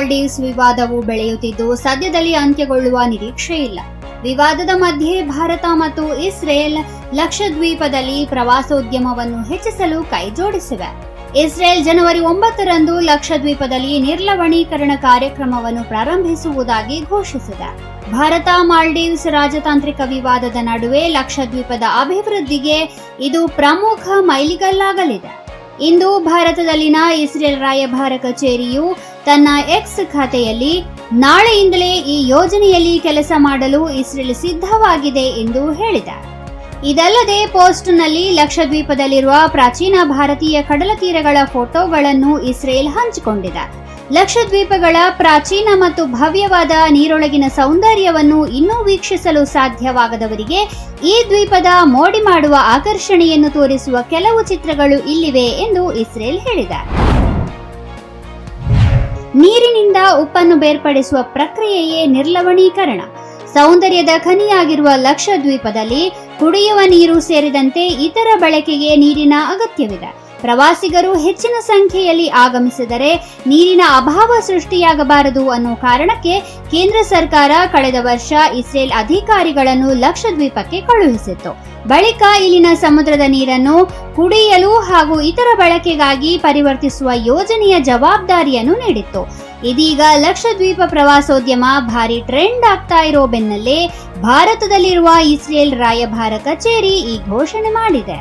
ಮಾಲ್ಡೀವ್ಸ್ ವಿವಾದವು ಬೆಳೆಯುತ್ತಿದ್ದು, ಸದ್ಯದಲ್ಲಿ ಅಂತ್ಯಗೊಳ್ಳುವ ನಿರೀಕ್ಷೆ ಇಲ್ಲ. ವಿವಾದದ ಮಧ್ಯೆ ಭಾರತ ಮತ್ತು ಇಸ್ರೇಲ್ ಲಕ್ಷದ್ವೀಪದಲ್ಲಿ ಪ್ರವಾಸೋದ್ಯಮವನ್ನು ಹೆಚ್ಚಿಸಲು ಕೈಜೋಡಿಸಿವೆ ಇಸ್ರೇಲ್ ಜನವರಿ ಒಂಬತ್ತರಂದು ಲಕ್ಷದ್ವೀಪದಲ್ಲಿ ನಿರ್ಲವಣೀಕರಣ ಕಾರ್ಯಕ್ರಮವನ್ನು ಪ್ರಾರಂಭಿಸುವುದಾಗಿ ಘೋಷಿಸಿದೆ. ಭಾರತ ಮಾಲ್ಡೀವ್ಸ್ ರಾಜತಾಂತ್ರಿಕ ವಿವಾದದ ನಡುವೆ ಲಕ್ಷದ್ವೀಪದ ಅಭಿವೃದ್ಧಿಗೆ ಇದು ಪ್ರಮುಖ ಮೈಲಿಗಲ್ಲಾಗಲಿದೆ. ಇಂದು ಭಾರತದಲ್ಲಿನ ಇಸ್ರೇಲ್ ರಾಯಭಾರ ಕಚೇರಿಯು ತನ್ನ ಎಕ್ಸ್ ಖಾತೆಯಲ್ಲಿ ನಾಳೆಯಿಂದಲೇ ಈ ಯೋಜನೆಯಲ್ಲಿ ಕೆಲಸ ಮಾಡಲು ಇಸ್ರೇಲ್ ಸಿದ್ಧವಾಗಿದೆ ಎಂದು ಹೇಳಿದೆ ಇದಲ್ಲದೆ ಪೋಸ್ಟ್ನಲ್ಲಿ ಲಕ್ಷದ್ವೀಪದಲ್ಲಿರುವ ಪ್ರಾಚೀನ ಭಾರತೀಯ ಕಡಲ ತೀರಗಳ ಫೋಟೋಗಳನ್ನು ಇಸ್ರೇಲ್ ಹಂಚಿಕೊಂಡಿದೆ. ಲಕ್ಷದ್ವೀಪಗಳ ಪ್ರಾಚೀನ ಮತ್ತು ಭವ್ಯವಾದ ನೀರೊಳಗಿನ ಸೌಂದರ್ಯವನ್ನು ಇನ್ನೂ ವೀಕ್ಷಿಸಲು ಸಾಧ್ಯವಾಗದವರಿಗೆ ಈ ದ್ವೀಪದ ಮೋಡಿ ಮಾಡುವ ಆಕರ್ಷಣೆಯನ್ನು ತೋರಿಸುವ ಕೆಲವು ಚಿತ್ರಗಳು ಇಲ್ಲಿವೆ ಎಂದು ಇಸ್ರೇಲ್ ಹೇಳಿದೆ. ನೀರಿನಿಂದ ಉಪ್ಪನ್ನು ಬೇರ್ಪಡಿಸುವ ಪ್ರಕ್ರಿಯೆಯೇ ನಿರ್ಲವಣೀಕರಣ. ಸೌಂದರ್ಯದ ಖನಿಯಾಗಿರುವ ಲಕ್ಷದ್ವೀಪದಲ್ಲಿ ಕುಡಿಯುವ ನೀರು ಸೇರಿದಂತೆ ಇತರ ಬಳಕೆಗೆ ನೀರಿನ ಅಗತ್ಯವಿದೆ. ಪ್ರವಾಸಿಗರು ಹೆಚ್ಚಿನ ಸಂಖ್ಯೆಯಲ್ಲಿ ಆಗಮಿಸಿದರೆ ನೀರಿನ ಅಭಾವ ಸೃಷ್ಟಿಯಾಗಬಾರದು ಅನ್ನೋ ಕಾರಣಕ್ಕೆ ಕೇಂದ್ರ ಸರ್ಕಾರ ಕಳೆದ ವರ್ಷ ಇಸ್ರೇಲ್ ಅಧಿಕಾರಿಗಳನ್ನು ಲಕ್ಷದ್ವೀಪಕ್ಕೆ ಕಳುಹಿಸಿತ್ತು. ಬಳಿಕ ಇಲ್ಲಿನ ಸಮುದ್ರದ ನೀರನ್ನು ಕುಡಿಯಲು ಹಾಗೂ ಇತರ ಬಳಕೆಗಾಗಿ ಪರಿವರ್ತಿಸುವ ಯೋಜನೆಯ ಜವಾಬ್ದಾರಿಯನ್ನು ನೀಡಿತ್ತು. ಇದೀಗ ಲಕ್ಷದ್ವೀಪ ಪ್ರವಾಸೋದ್ಯಮ ಭಾರಿ ಟ್ರೆಂಡ್ ಆಗ್ತಾ ಇರೋ ಬೆನ್ನಲ್ಲೇ ಭಾರತದಲ್ಲಿರುವ ಇಸ್ರೇಲ್ ರಾಯಭಾರ ಕಚೇರಿ ಈ ಘೋಷಣೆ ಮಾಡಿದೆ.